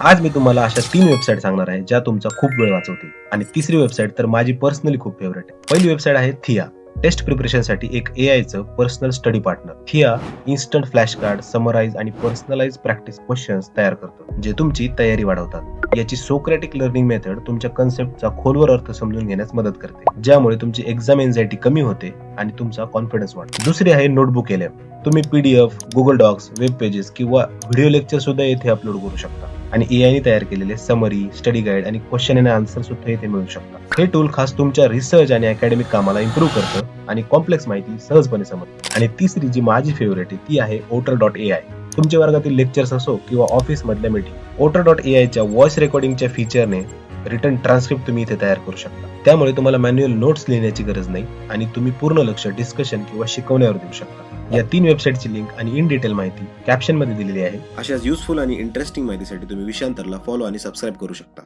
आज मी तुम्हाला अशा तीन वेबसाईट सांगणार आहे ज्या तुमचा खूप वेळ वाचवतील. आणि तिसरी वेबसाईट तर माझी पर्सनली खूप फेवरेट आहे. पहिली वेबसाईट आहे थिया. टेस्ट प्रिपरेशनसाठी एक ए आयचं पर्सनल स्टडी पार्टनर थिया इन्स्टंट फ्लॅश कार्ड समराईज आणि पर्सनलाइज प्रॅक्टिस क्वेश्चन्स तयार करतो जे तुमची तयारी वाढवतात. याची सोक्रेटिक लर्निंग मेथड तुमच्या कन्सेप्टचा खोलवर अर्थ समजून घेण्यास मदत करते. ज्यामुळे तुमची एक्झाम एन्झायटी कमी होते आणि तुमचा कॉन्फिडन्स वाढतो. दुसरी आहे नोटबुक एल तुम्ही PDF Google Docs web pages किंवा व्हिडिओ लेक्चर सुद्धा येथे अपलोड करू शकता. आणि ए तयार केलेले समरी स्टडी गाईड आणि क्वेश्चन आणि आन्सर सुद्धा येथे मिळू शकतात. हे टूल खास तुमच्या रिसर्च आणि अकॅडमिक कामाला इम्प्रूव्ह करतं आणि कॉम्प्लेक्स माहिती सहजपणे समजते. आणि तिसरी जी माझी फेवरेट आहे ती आहे ओटर डॉट ए आय तुमच्या वर्गातील लेक्चर्स असो किंवा ऑफिस मधल्या मीटिंग ओटर डॉट ए आयच्या व्हॉइस रेकॉर्डिंगच्या फीचरने रिटर्न ट्रान्स्क्रिप्ट तुम्ही इथे तयार करू शकता. त्यामुळे तुम्हाला मॅन्युअल नोट्स लिहिण्याची गरज नाही आणि तुम्ही पूर्ण लक्ष डिस्कशन किंवा शिकवण्यावर देऊ शकता. या तीन वेबसाईटची लिंक आणि इन डिटेल माहिती कॅप्शनमध्ये दिलेली आहे. अशाच युजफुल आणि इंटरेस्टिंग माहितीसाठी तुम्ही विषयांतरला फॉलो आणि सबस्क्राईब करू शकता.